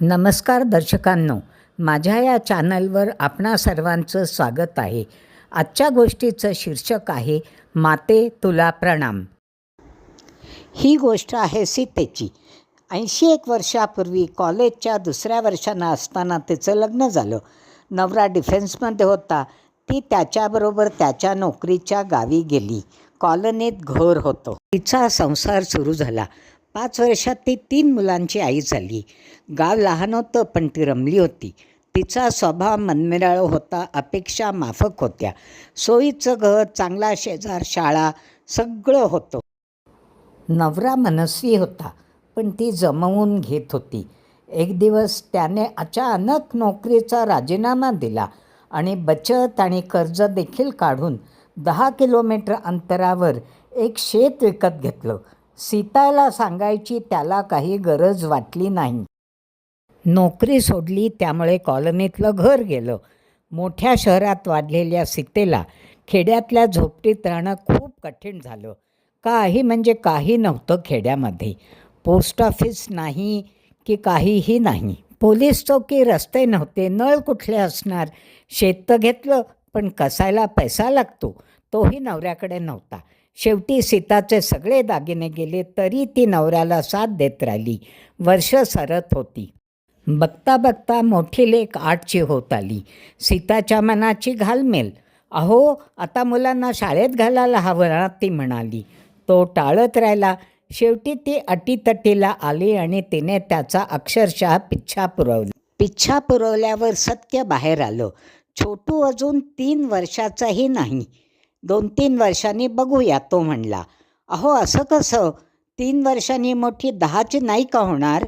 नमस्कार दर्शकांनो माझ्या या चॅनलवर आपणा सर्वांचं स्वागत आहे. आजच्या गोष्टीचं शीर्षक आहे माते तुला प्रणाम. ही गोष्ट आहे सीतेची. ऐंशी एक वर्षापूर्वी कॉलेजच्या दुसऱ्या वर्षानं असताना तिचं लग्न झालं. नवरा डिफेन्समध्ये होता. ती त्याच्याबरोबर त्याच्या नोकरीच्या गावी गेली. कॉलनीत घोर होतो. तिचा संसार सुरू झाला. पाच वर्षात ती तीन मुलांची आई झाली. गाव लहान होतं पण ती रमली होती. तिचा स्वभाव मनमिराळ होता अपेक्षा माफक होत्या. सोयीचं घर चांगला शेजार शाळा सगळं होतं. नवरा मनस्वी होता पण ती जमवून घेत होती. एक दिवस त्याने अचानक नोकरीचा राजीनामा दिला आणि बचत आणि कर्ज देखील काढून दहा किलोमीटर अंतरावर एक शेत विकत घेतलं. सीताला सांगायची त्याला काही गरज वाटली नाही. नोकरी सोडली त्यामुळे कॉलनीतलं घर गेलं. मोठ्या शहरात वाढलेल्या सीतेला खेड्यातल्या झोपटीत राहणं खूप कठीण झालं. काही म्हणजे काही नव्हतं खेड्यामध्ये. पोस्ट ऑफिस नाही की काहीही नाही. पोलीस चौकी रस्ते नव्हते नळ कुठले असणार? शेत तर घेतलं पण कसायला पैसा लागतो? तोही नवऱ्याकडे नव्हता. शेवटी सीताचे सगळे दागिने गेले तरी ती नवऱ्याला साथ देत राहिली. वर्ष सरत होती. बघता बघता मोठी लेख आठची होत आली. सीताच्या मनाची घालमेल. अहो आता मुलांना शाळेत घालायला हवं ना ती म्हणाली. तो टाळत राहिला. शेवटी ती अटीतटीला आली आणि तिने त्याचा अक्षरशः पिच्छा पुरवला. पिच्छा पुरवल्यावर सत्य बाहेर आलं. छोटू अजून तीन वर्षाचाही नाही. दोन तीन वर्षांनी बघूया तो म्हणला. अहो असं कसं? तीन वर्षांनी मोठी दहाची नाही का होणार?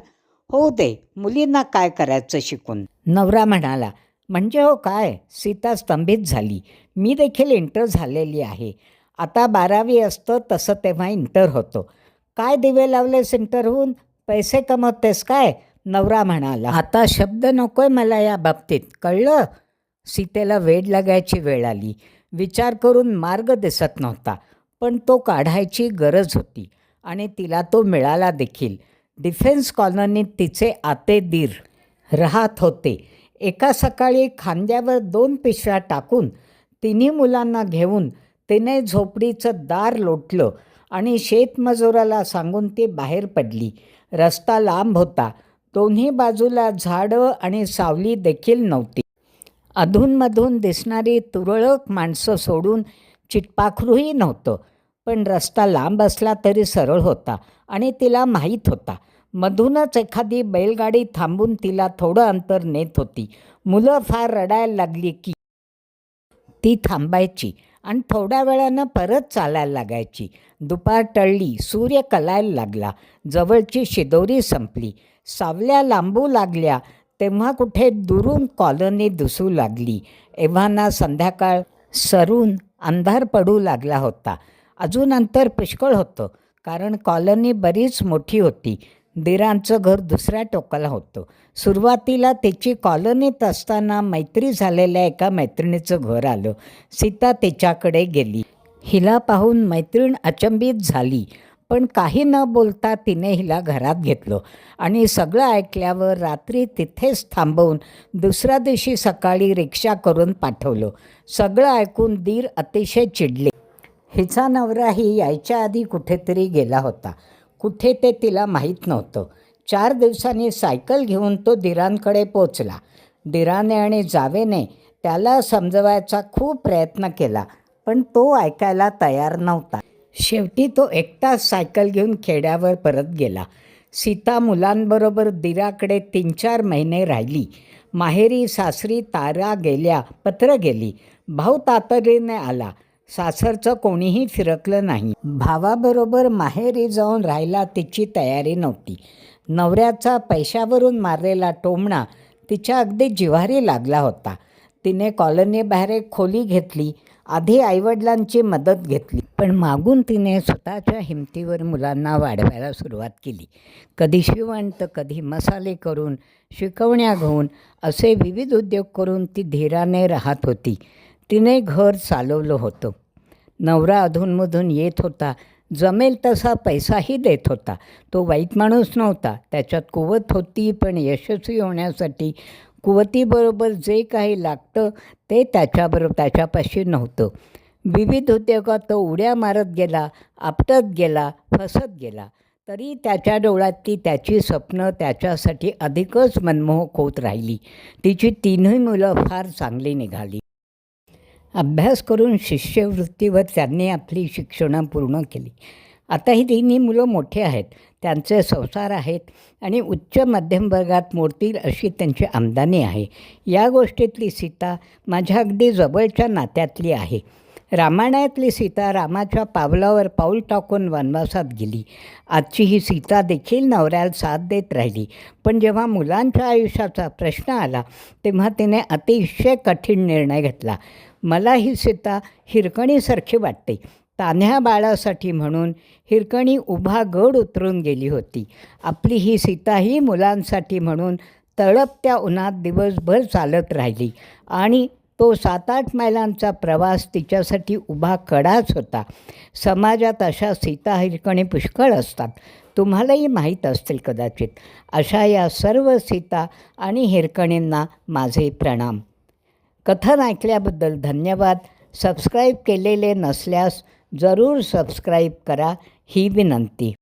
हो दे मुलींना काय करायचं शिकून? नवरा म्हणाला म्हणजे हो काय? सीता स्तंभित झाली. मी देखील इंटर झालेली आहे. आता बारावी असतं तसं तेव्हा इंटर होतो. काय दिवे लावलेस इंटर होऊन पैसे कमवतेस काय? नवरा म्हणाला आता शब्द नकोय मला या बाबतीत. कळलं? सीतेला वेड लागायची वेळ आली. विचार करून मार्ग दिसत नव्हता पण तो काढायची गरज होती आणि तिला तो मिळाला देखील. डिफेन्स कॉलनीत तिचे आते दीर राहत होते. एका सकाळी खांद्यावर दोन पिशव्या टाकून तिन्ही मुलांना घेऊन तिने झोपडीचं दार लोटलं आणि शेतमजुराला सांगून ती बाहेर पडली. रस्ता लांब होता. दोन्ही बाजूला झाडं आणि सावली देखील नव्हती. अधूनमधून दिसणारी तुरळक माणसं सोडून चिटपाखरूही नव्हतं. पण रस्ता लांब असला तरी सरळ होता आणि तिला माहीत होता. मधूनच एखादी बैलगाडी थांबून तिला थोडं अंतर नेत होती. मुलं फार रडायला लागली की ती थांबायची आणि थोड्या वेळानं परत चालायला लागायची. दुपार टळली सूर्य कलायला लागला. जवळची शिदोरी संपली. सावल्या लांबू लागल्या. तेव्हा कुठे दुरून कॉलनी दिसू लागली. एव्हाना संध्याकाळ सरून अंधार पडू लागला होता. अजून अंतर पुष्कळ होतं कारण कॉलनी बरीच मोठी होती. दिरांचं घर दुसऱ्या टोकाला होतं. सुरुवातीला तिची कॉलनीत असताना मैत्री झालेल्या एका मैत्रिणीचं घर आलं. सीता तिच्याकडे गेली. हिला पाहून मैत्रीण अचंबित झाली. पण काही न बोलता तिने हिला घरात घेतलं. आणि सगळं ऐकल्यावर रात्री तिथेच थांबवून दुसऱ्या दिवशी सकाळी रिक्षा करून पाठवलं. सगळं ऐकून दीर अतिशय चिडले. हिचा नवराही यायच्या आधी कुठेतरी गेला होता. कुठे ते तिला माहीत नव्हतं. चार दिवसांनी सायकल घेऊन तो दिरांकडे पोचला दिराने आणि जावेने त्याला समजवायचा खूप प्रयत्न केला पण तो ऐकायला तयार नव्हता. शेवटी तो एकटाच सायकल घेऊन खेड्यावर परत गेला. सीता मुलांबरोबर दिराकडे तीन चार महिने राहिली. माहेरी सासरी तारा गेल्या पत्र गेली. भाऊ तातडीने आला. सासरचं कोणीही फिरकलं नाही. भावाबरोबर माहेरी जाऊन राहायला तिची तयारी नव्हती. नवऱ्याचा पैशावरून मारलेला टोमणा तिच्या अगदी जिव्हारी लागला होता. तिने कॉलनीबाहेर एक खोली घेतली. आधी आईवडिलांची मदत घेतली. पण मागून तिने स्वतःच्या हिमतीवर मुलांना वाढवायला सुरुवात केली. कधी शिवण तर कधी मसाले करून शिकवण्या घेऊन असे विविध उद्योग करून ती धीराने राहत होती. तिने घर चालवलं होतं. नवरा अधूनमधून येत होता. जमेल तसा पैसाही देत होता. तो वाईट माणूस नव्हता. त्याच्यात कुवत होती पण यशस्वी होण्यासाठी कुवतीबरोबर जे काही लागतं ते त्याच्याबरोबर त्याच्यापाशी नव्हतं. विविध उद्योगात तो उड्या मारत गेला आपटत गेला फसत गेला. तरी त्याच्या डोळ्यातली त्याची स्वप्न त्याच्यासाठी अधिकच मनमोहक होत राहिली. तिची तीनही मुलं फार चांगली निघाली. अभ्यास करून शिष्यवृत्तीवर त्यांनी आपली शिक्षणं पूर्ण केली. आता ही तिन्ही मुलं मोठे आहेत. त्यांचे संसार आहेत आणि उच्च मध्यम वर्गात मोडतील अशी त्यांची आमदानी आहे. या गोष्टीतली सीता माझ्या अगदी जवळच्या नात्यातली आहे. रामायणातली सीता रामाच्या पावलावर पाऊल टाकून वनवासात गेली. आजची ही सीता देखील नवऱ्याला साथ देत राहिली. पण जेव्हा मुलांच्या आयुष्याचा प्रश्न आला तेव्हा तिने अतिशय कठीण निर्णय घेतला. मला ही सीता हिरकणीसारखी वाटते. तान्ह्या बाळासाठी म्हणून हिरकणी उभा गड उतरून गेली होती. आपली ही सीता ही मुलांसाठी म्हणून तळपत्या उन्हात दिवसभर चालत राहिली. आणि तो सात आठ मैलांचा प्रवास तिच्यासाठी उभा कडाच होता. समाजात अशा सीता हिरकणी पुष्कळ असतात. तुम्हालाही माहीत असतील कदाचित. अशा या सर्व सीता आणि हिरकणींना माझे प्रणाम. कथन ऐकल्याबद्दल धन्यवाद. सबस्क्राईब केलेले नसल्यास जरूर सबस्क्राईब करा. ही विनंती.